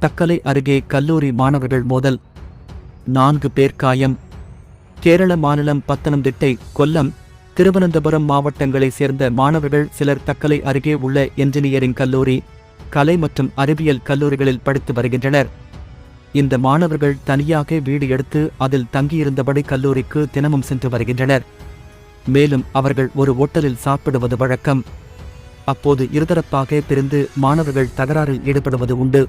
தக்கலை அருகே கல்லூரி மாணவர்கள் மோதல். நான்கு பேர் காயம். கேரள மாநிலம் பத்தனம்திட்டை கொல்லம். திருவனந்தபுரம் மாவட்டங்களைச் சேர்ந்த மாணவர்கள் சிலர் தக்கலை அருகே உள்ள என்ஜினியரிங் கல்லூரி கலை மற்றும் அறிவியல் கல்லூரிகளில் படித்து வருகின்றனர். இந்த மாணவர்கள் தனியாக வீடு எடுத்து அதில் தங்கியிருந்தபடி கல்லூரிக்கு தினமும் சென்று வருகின்றனர். மேலும் அவர்கள் ஒரு ஓட்டலில் சாப்பிடுவது வழக்கம். அப்போது இருதரப்பாக பிரிந்து மாணவர்கள் தகராறில் ஈடுபடுவது உண்டு.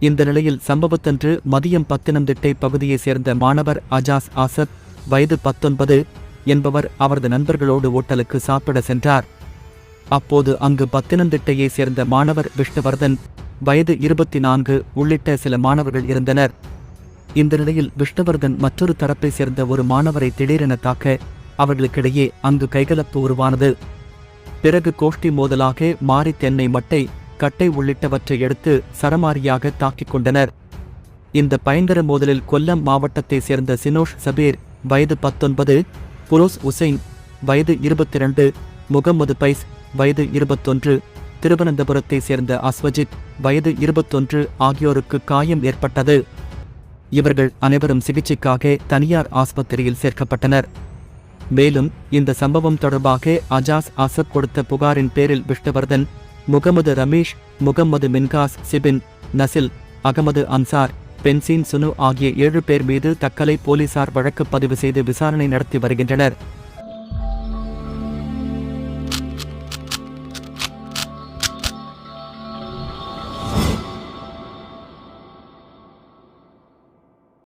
இந்த நிலையில் சம்பவத்தன்று மதியம் பத்தினந்திட்டை பகுதியைச் சேர்ந்த மாணவர் அஜாஸ் ஆசத் வயது பத்தொன்பது என்பவர் அவரது நண்பர்களோடு ஓட்டலுக்கு சாப்பிட சென்றார். அப்போது அங்கு பத்தினந்திட்டையைச் சேர்ந்த மாணவர் விஷ்ணுவர்தன் வயது இருபத்தி நான்கு உள்ளிட்ட சில மாணவர்கள் இருந்தனர். இந்த நிலையில் விஷ்ணுவர்தன் மற்றொரு தரப்பைச் சேர்ந்த ஒரு மாணவரை திடீரென தாக்க அவர்களுக்கிடையே அங்கு கைகலப்பு உருவானது. பிறகு கோஷ்டி மோதலாக மாறி தென்னை மட்டை கட்டை உள்ளிட்டவற்றை எடுத்து சரமாரியாக தாக்கிக் கொண்டனர். இந்த பயங்கர மோதலில் கொல்லம் மாவட்டத்தைச் சேர்ந்த சினோஷ் சபீர் வயது பத்தொன்பது புரோஸ் உசைன் வயது இருபத்தி ரெண்டு முகமது பைஸ் வயது இருபத்தொன்று திருவனந்தபுரத்தைச் சேர்ந்த அஸ்வஜித் வயது இருபத்தொன்று ஆகியோருக்கு காயம் ஏற்பட்டது. இவர்கள் அனைவரும் சிகிச்சைக்காக தனியார் ஆஸ்பத்திரியில் சேர்க்கப்பட்டனர். மேலும் இந்த சம்பவம் தொடர்பாக அஜாஸ் அசத் கொடுத்த புகாரின் பேரில் விஷ்ணுவர்தன் முகமது ரமேஷ் முகம்மது மின்காஸ் சிபின் நசில் அகமது அன்சார் பென்சின் சுனு ஆகிய ஏழு பேர் மீது தக்கலை போலீசார் வழக்கு பதிவு செய்து விசாரணை நடத்தி வருகின்றனர்.